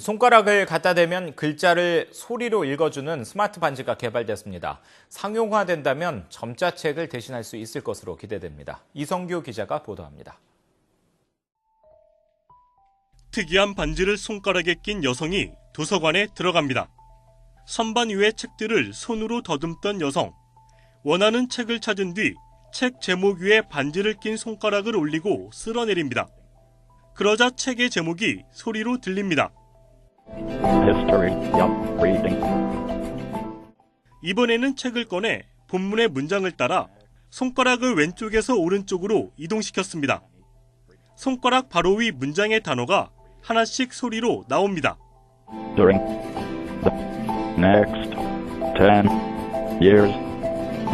손가락을 갖다 대면 글자를 소리로 읽어주는 스마트 반지가 개발됐습니다. 상용화된다면 점자책을 대신할 수 있을 것으로 기대됩니다. 이성규 기자가 보도합니다. 특이한 반지를 손가락에 낀 여성이 도서관에 들어갑니다. 선반 위의 책들을 손으로 더듬던 여성. 원하는 책을 찾은 뒤 책 제목 위에 반지를 낀 손가락을 올리고 쓸어내립니다. 그러자 책의 제목이 소리로 들립니다. 이번에는 책을 꺼내 본문의 문장을 따라 손가락을 왼쪽에서 오른쪽으로 이동시켰습니다. 손가락 바로 위 문장의 단어가 하나씩 소리로 나옵니다. During the next 10 years,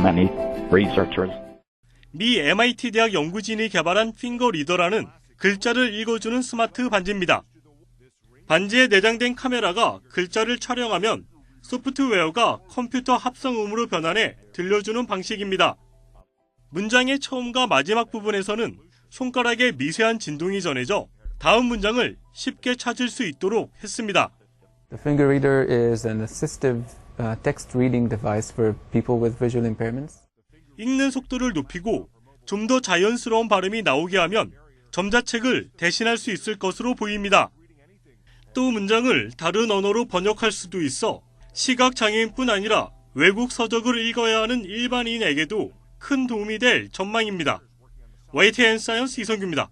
many researchers 미 MIT 대학 연구진이 개발한 핑거 리더라는 글자를 읽어주는 스마트 반지입니다. 반지에 내장된 카메라가 글자를 촬영하면 소프트웨어가 컴퓨터 합성음으로 변환해 들려주는 방식입니다. 문장의 처음과 마지막 부분에서는 손가락의 미세한 진동이 전해져 다음 문장을 쉽게 찾을 수 있도록 했습니다. The finger reader is an assistive uh, text reading device for people with visual impairments. 읽는 속도를 높이고 좀 더 자연스러운 발음이 나오게 하면 점자책을 대신할 수 있을 것으로 보입니다. 또 문장을 다른 언어로 번역할 수도 있어 시각 장애인뿐 아니라 외국 서적을 읽어야 하는 일반인에게도 큰 도움이 될 전망입니다. YTN 사이언스 이성규입니다.